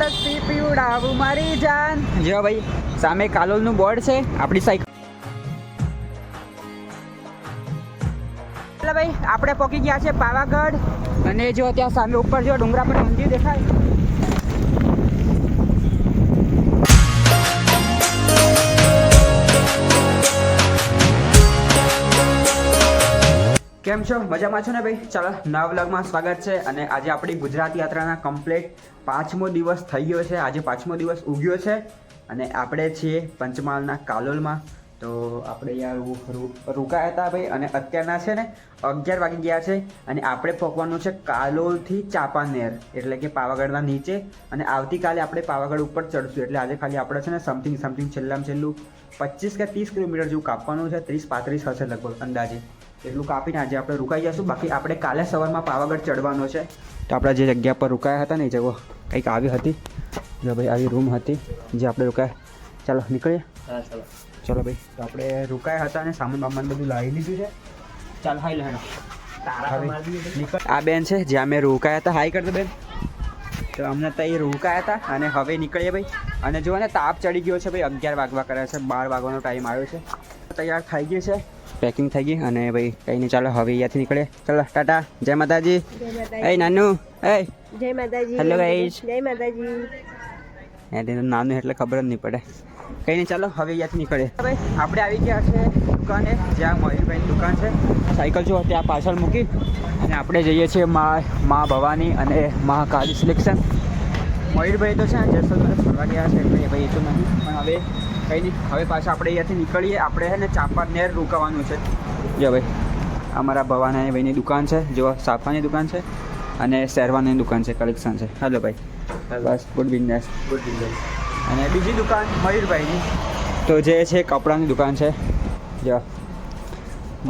લસ્સી પીવડાવું મારી જાન. જો ભાઈ સામે કાલોલનું બોર્ડ છે આપણી સાયકલ એટલે ભાઈ આપણે પહોંચી ગયા છે પાવાગઢ. અને જો ત્યાં સામે ઉપર જો ડુંગરા પર મંદિર દેખાય. કેમ છો? મજામાં છો ને ભાઈ? ચાલો, નવા વ્લોગમાં સ્વાગત છે અને આજે આપણી ગુજરાત યાત્રાના કમ્પ્લીટ પાંચમો દિવસ થઈ ગયો છે. આજે પાંચમો દિવસ ઉગ્યો છે અને આપણે છીએ પંચમહાલના કાલોલમાં. તો આપણે યાર રોકાયા હતા ભાઈ અને અત્યારના છે ને અગિયાર વાગી ગયા છે અને આપણે પહોંચવાનું છે કાલોલથી ચાપાનેર, એટલે કે પાવાગઢના નીચે. અને આવતીકાલે આપણે પાવાગઢ ઉપર ચડશું, એટલે આજે ખાલી આપણે છે ને સમથિંગ સમથિંગ છેલ્લામાં છેલ્લું પચીસ કે ત્રીસ કિલોમીટર જેવું કાપવાનું છે. ત્રીસ પાંત્રીસ હશે લગભગ અંદાજે. એટલું કાપીને આજે આપણે રોકાઈ જઈશું. બાકી આપણે કાલે સવારમાં પાવાગઢ ચડવાનો છે. તો આપણે જે જગ્યા પર રોકાયા હતા ને એ જગો કંઈક આવી હતી. જો ભાઈ આવી રૂમ હતી જે આપણે રોકાયા. ચાલો નીકળીએ. ચાલો. ચલો ભાઈ તો આપણે રોકાયા હતા અને સામાન બામાન બધું લાવી લીધું છે. ચાલ હાઈ લેણો. આ બેન છે જ્યાં અમે રોકાયા હતા. હાઈ કરતો બેન. તો અમને તો એ રોકાયા હતા અને હવે નીકળીએ ભાઈ. અને જો ને તાપ ચડી ગયો છે ભાઈ. અગિયાર વાગવા કરે છે. બાર વાગવાનો ટાઈમ આવ્યો છે. તૈયાર થઈ ગઈ છે. પેકિંગ થઈ ગઈ અને ભાઈ કંઈ નહીં ચાલો હવે અહીંયાથી નીકળે. ચાલો ટાટા. જય માતાજી. એ નાનું એ. જય માતાજી. હેલો ગાઈસ જય માતાજી. એ નાનું એટલે ખબર જ નહીં પડે. કંઈ નહીં ચાલો હવે અહીંયાથી નીકળે. ભાઈ આપણે આવી ગયા છે દુકાને જ્યાં મયુરભાઈની દુકાન છે. સાયકલ જો ત્યાં પાછળ મૂકી. અને આપણે જઈએ છીએ મા મા ભવાની અને મહાકાળી સિલેક્શન. મયુરભાઈ તો છે જેસલમેર ફરવા ગયા છે એટલે ભાઈ એ તો નહીં પણ હવે કંઈ નહીં હવે પાછા આપણે અહીંયાથી નીકળીએ. આપણે છે ને ચાંપાનેર રોકાવાનું છે. જો ભાઈ અમારા ભવાના ભાઈની દુકાન છે. જો સાફાની દુકાન છે અને શેરવાની દુકાન છે કલેક્શન છે. હાલો ભાઈ. બસ ગુડ બિઝનેસ ગુડ બિઝનેસ અને બીજી દુકાન મયુરભાઈની. તો જે છે કપડાની દુકાન છે. જો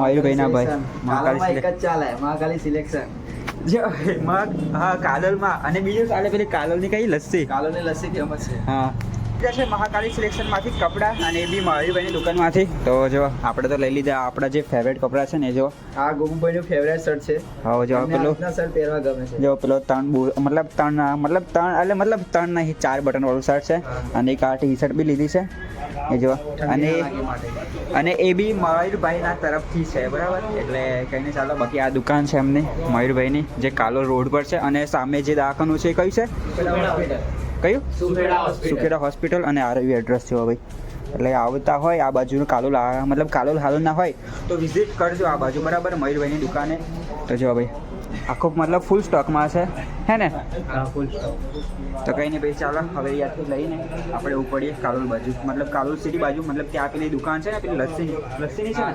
મયુરભાઈના ભાઈ મહાકાળી ચાલે મહાકાળી સિલેક્શન જો હા કાલોલમાં અને બીજું કાલે પેલી કાલોલની કઈ લસ્સી? કાલોની લસ્સી ફેમસ છે. હા. જે છે મહાકાળી સિલેક્શનમાંથી કપડાં અને એ બી મયુરભાઈની દુકાનમાંથી. તો જો આપણે તો લઈ લીધા આપણા જે ફેવરેટ કપડાં છે ને જો. આ ગોગુભાઈનું ફેવરેટ શર્ટ છે. હા જો પેલો શર્ટ પહેરવા ગમે છે. જો પેલો ત્રણ મતલબ ત્રણ મતલબ ત્રણ એટલે મતલબ ત્રણ નહીં ચાર બટન વાળું શર્ટ છે. અને એક આ ટી શર્ટ બી લીધી છે. એ જો અને અને એ બી મયુરભાઈના તરફથી છે બરાબર? એટલે કંઈ નહીં ચાલો બાકી આ દુકાન છે એમની મયુરભાઈની જે કાલો રોડ પર છે. અને સામે જે દવાખાનું છે એ કયું છે? કયું? સુખેડા હોસ્પિટલ હોસ્પિટલ અને આરવી એડ્રેસ છે ભાઈ એટલે આવતા હોય આ બાજુનું કાલોલ મતલબ કાલોલ હાલોલ ના હોય તો વિઝિટ કરજો આ બાજુ. બરાબર મયુરભાઈની દુકાને. તો જો ભાઈ આખો મતલબ ફૂલ સ્ટોકમાં છે. હે ને? હા ફૂલ તો કંઈ નહીં ભાઈ ચાલો હવે યાદથી લઈને આપણે ઉપડીએ કાલોલ બાજુ. મતલબ કાલોલ સિટી બાજુ મતલબ ત્યાં પેલી દુકાન છે ને પેલી લસ્સી? લસ્સીની છે ને?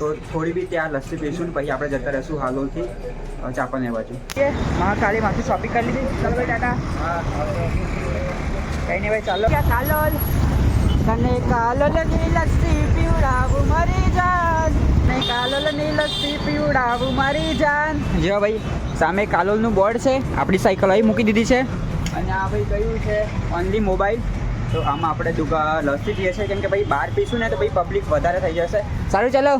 તો થોડી બી ત્યાં લસ્સી પીશું ને પછી આપણે જતા રહીશું હાલોલથી બાજુ. હા બાજુ માથું શોપિંગ કરી લીધી. ચાલો ભાઈ ટાટા. કંઈ નહીં ભાઈ ચાલો. કાલોલ. તને કાલોલની લસ્સી પીવડાવું મરી જાન ને કાલોલની લસ્સી પીવડાવું, મારી જાન. જો ભાઈ, સામે કાલોલનું બોર્ડ છે, આપણી સાયકલ અહીં મૂકી દીધી છે. અને આ ભાઈ કયું છે? ઓનલી મોબાઈલ તો આમાં આપણે દુકા લસ્સી પીએ છીએ, કેમ કે ભાઈ બહાર પીશું ને તો ભાઈ પબ્લિક વધારે થઈ જશે. સારું, ચાલો.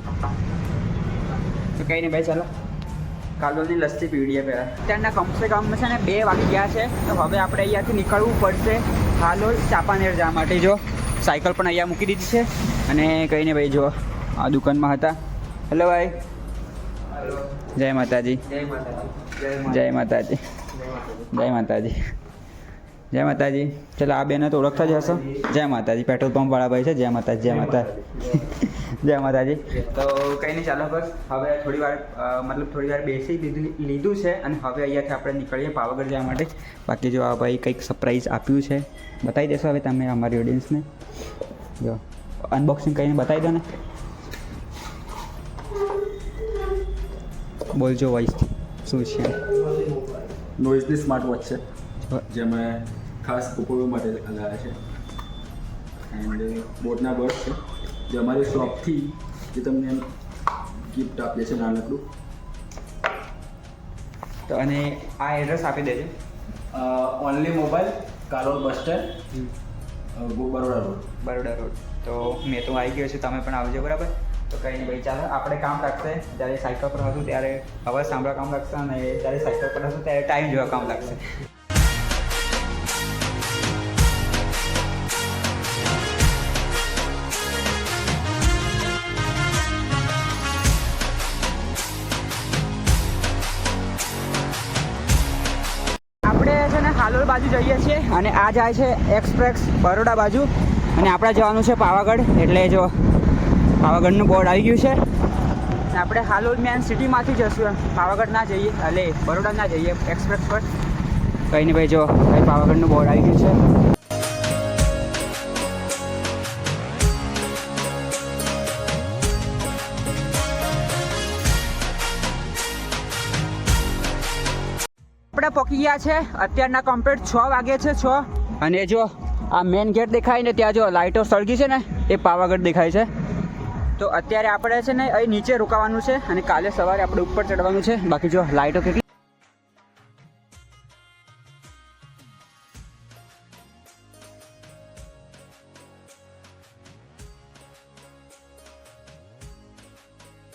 તો કંઈ નહીં ભાઈ, ચાલો. કાલોલની લસ્સી પીડીએ પહેલાં. ત્યાંના કમસે કમ છે ને બે વાગી ગયા છે, તો હવે આપણે અહીંયાથી નીકળવું પડશે હાલોલ ચાપાનેર જવા માટે. જો, સાયકલ પણ અહીંયા મૂકી દીધી છે. અને કંઈ નહીં ભાઈ, જો, આ દુકાનમાં હતા. હેલો ભાઈ જય માતાજી જય માતાજી જય માતાજી જય માતાજી ચલો આ બેને તો ઓળખતા જ હશો. જય માતાજી. પેટ્રોલ પંપ વાળા ભાઈ છે. જય માતાજી જય માતા જય માતાજી. તો કંઈ નહીં ચાલો બસ. હવે થોડી વાર મતલબ થોડી વાર બેસી લીધું છે અને હવે અહીંયાથી આપણે નીકળીએ પાવાગઢ જવા માટે. બાકી જો આ ભાઈ કંઈક સરપ્રાઈઝ આપ્યું છે બતાવી દેશો હવે તમે અમારી ઓડિયન્સને જો અનબોક્સિંગ કરીને બતાવી દો ને. બોલજો વોઇસ શું છે? નોઇઝની સ્માર્ટ વોચ છે જેમાં ખાસ ઉપયોગ માટે લગાવ્યા છે. એન્ડ બોટના બર્ડ છે. જે અમારી શોપથી જે તમને ગિફ્ટ આપીએ છીએ નાનકડું. તો અને આ એડ્રેસ આપી દેજો. Only mobile Kalol bus stand Baroda road Baroda road તો મેં તો આવી ગયો છું તમે પણ આવજો બરાબર? તો કંઈ નહીં ભાઈ, ચાલો, આપણે કામ લાગશે જ્યારે સાયકલ પર હતું ત્યારે અવાજ સાંભળવા કામ લાગશે અને જ્યારે સાયકલ પર હતું ત્યારે ટાઈમ જોવા કામ લાગશે હાલોલ બાજુ જઈએ છીએ અને આ જાય છે એક્સપ્રેસ બરોડા બાજુ. અને આપણે જવાનું છે પાવાગઢ. એટલે જો પાવાગઢનું બોર્ડ આવી ગયું છે. આપણે હાલોલ મેન સિટીમાંથી જશું એમ. પાવાગઢ ના જઈએ એટલે બરોડા ના જઈએ એક્સપ્રેસ પર. કંઈ નહીં ભાઈ, જો, ભાઈ પાવાગઢનું બોર્ડ આવી ગયું છે. આપણે પહોંચી ગયા છે. અત્યારના કમ્પ્લીટ છ વાગે છે, છ. અને જો, આ મેન ગેટ દેખાય ને ત્યાં જો લાઇટો સળગી છે ને, એ પાવાગઢ દેખાય છે. તો અત્યારે આપણે છે ને અહીં નીચે રોકાવાનું છે અને કાલે સવારે આપણે ઉપર ચડવાનું છે. બાકી જો લાઇટો કેટલી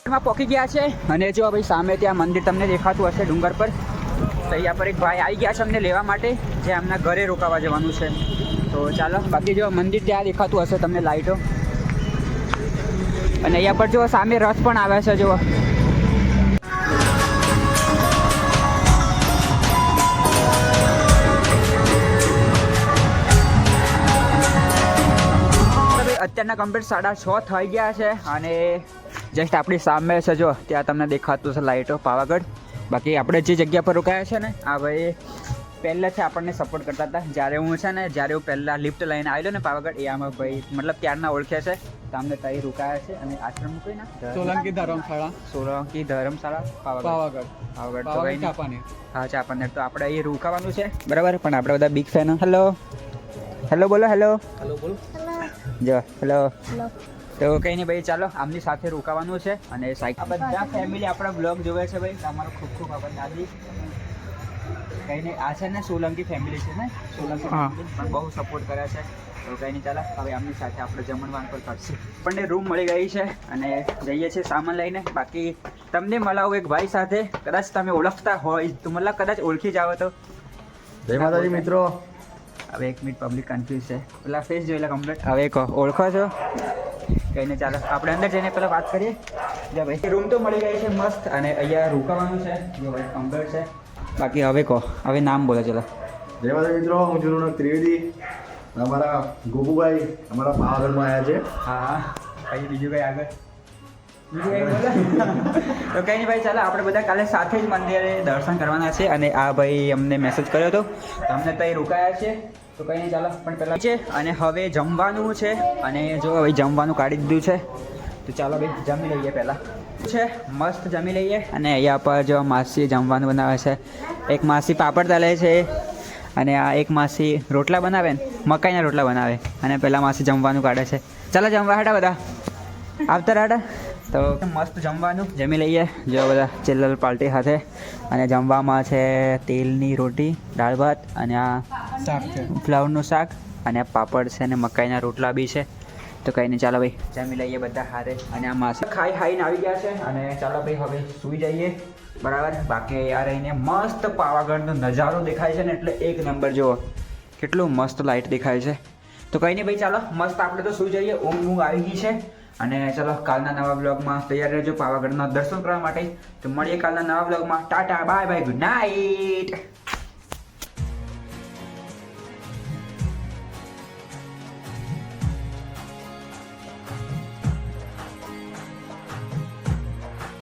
માં પોકી ગયા છે અને જો ભાઈ સામે ત્યાં મંદિર તમને દેખાતું હશે ડુંગર પર. અહીંયા પર એક ભાઈ આવી ગયા છે અમને લેવા માટે, જે એમના ઘરે રોકાવા જવાનું છે. તો ચાલો, બાકી જો મંદિર ત્યાં દેખાતું હશે તમને લાઇટો અને અહીંયા પર જો સામે રથ પણ આવે છે, જુઓ. અત્યારના કમ્પ્લીટ સાડા છ થઈ ગયા છે અને જસ્ટ આપણી સામે છે જો ત્યાં તમને દેખાતું છે લાઇટો પાવાગઢ. બાકી આપણે જે જગ્યા પર રોકાયા છે ને, આ ભાઈ પહેલાંથી આપણને સપોર્ટ કરતા હતા. જ્યારે હું છે ને જ્યારે હું પહેલાં લિફ્ટ લઈને આવેલો ને પાવાગઢ એ આમાં ભાઈ મતલબ ત્યારના ઓળખે છે. તો અમને ત્યાં રોકાયા છે અને આશ્રમ કઈ ના? સોલંકી ધર્મશાળા. સોલંકી ધર્મશાળા પાવાગઢ. પાવાગઢ. પાવાગઢ તો પાવાગઢ કઈ ચાપાનેર. હા ચાપાનેર. તો આપણે અહીં રોકાવાનું છે. બરાબર? પણ આપણે બધા બિગ ફેન હેલો હેલો બોલો હેલો હેલો બોલો. જો હેલો તો કંઈ નહીં ભાઈ ચાલો આમની સાથે રોકાવાનું છે અને સાયકલ બધા ફેમિલી આપણા બ્લોગ જોવે છે ભાઈ. તમારો ખૂબ ખૂબ આભાર દાદી. કંઈ નહીં આ છે ને સોલંકી ફેમિલી છે ને? સોલંકી પણ બહુ સપોર્ટ કરે છે. તો કંઈ નહીં ચાલો હવે આમની સાથે આપણે જમણવાન પર કરશું આપણને રૂમ મળી ગઈ છે અને જઈએ છીએ સામાન લઈને. બાકી તમને મળાવું એક ભાઈ સાથે. કદાચ તમે ઓળખતા હોય. તો મતલબ કદાચ ઓળખી જાવ તો. જય માતાજી મિત્રો. હવે એક મિનિટ પબ્લિક કન્ફ્યુઝ છે. પેલા ફેસ જોયેલા કમ્પ્લીટ હવે કહો ઓળખો છો? કહીને ચાલો આપણે અંદર જઈને પહેલાં વાત કરીએ. જો ભાઈ રૂમ તો મળી ગઈ છે મસ્ત અને અહીંયા રોકાવાનું છે. જો ભાઈ કમ્પ્લીટ છે. બાકી હવે કહો હવે નામ બોલે ચલો. જય મિત્રો હું જુરુનક ત્રિવેદી. અમારા ગોપુભાઈ અમારા પાવાગઢમાં આવ્યા છે. હા હા કઈ બીજું કઈ આગળ તો કંઈ નહીં ભાઈ ચાલો આપણે બધા કાલે સાથે જ મંદિરે દર્શન કરવાના છે અને આ ભાઈ અમને મેસેજ કર્યો હતો. તો અમને ત્યાં રોકાયા છે. તો કંઈ નહીં ચાલો પણ પહેલાં છે. અને હવે જમવાનું છે. અને જો ભાઈ જમવાનું કાઢી દીધું છે. તો ચાલો ભાઈ જમી લઈએ પહેલાં. છે. મસ્ત જમી લઈએ. અને અહીંયા પર જો માસી જમવાનું બનાવે છે. એક માસી પાપડ તલે છે. અને આ એક માસી રોટલા બનાવે ને મકાઈના રોટલા બનાવે. અને પેલા માસી જમવાનું કાઢે છે. ચાલો જમવા હાટા બધા. આવતા હાટા તો મસ્ત જમવાનું જમી લઈએ. જો બધા ચિલ્લર પાર્ટી સાથે. અને જમવામાં છે તેલની રોટી દાળ ભાત અને આ શાક છે. ફ્લાવરનું શાક. અને પાપડ છે અને મકાઈના રોટલા બી છે. તો કંઈ નહીં ચાલો ભાઈ. જમી લઈએ બધા હારે. અને આ માસી ખાઈ ખાઈને આવી ગયા છે. અને ચાલો ભાઈ, હવે સૂઈ જઈએ. બરાબર? બાકી આ રહીને મસ્ત પાવાગઢનો નજારો દેખાય છે ને, એટલે એક નંબર જુઓ. કેટલું મસ્ત લાઇટ દેખાય છે. તો કંઈ નહીં ભાઈ, ચાલો. મસ્ત આપણે તો સૂઈ જઈએ. ઊંઘ ઊંઘ આવી ગઈ છે. અને ચાલો, કાલના નવા બ્લોગમાં તૈયાર રહેજો પાવાગઢના દર્શન કરવા માટે. તો મળીએ કાલના નવા બ્લોગમાં tata, bye bye, good night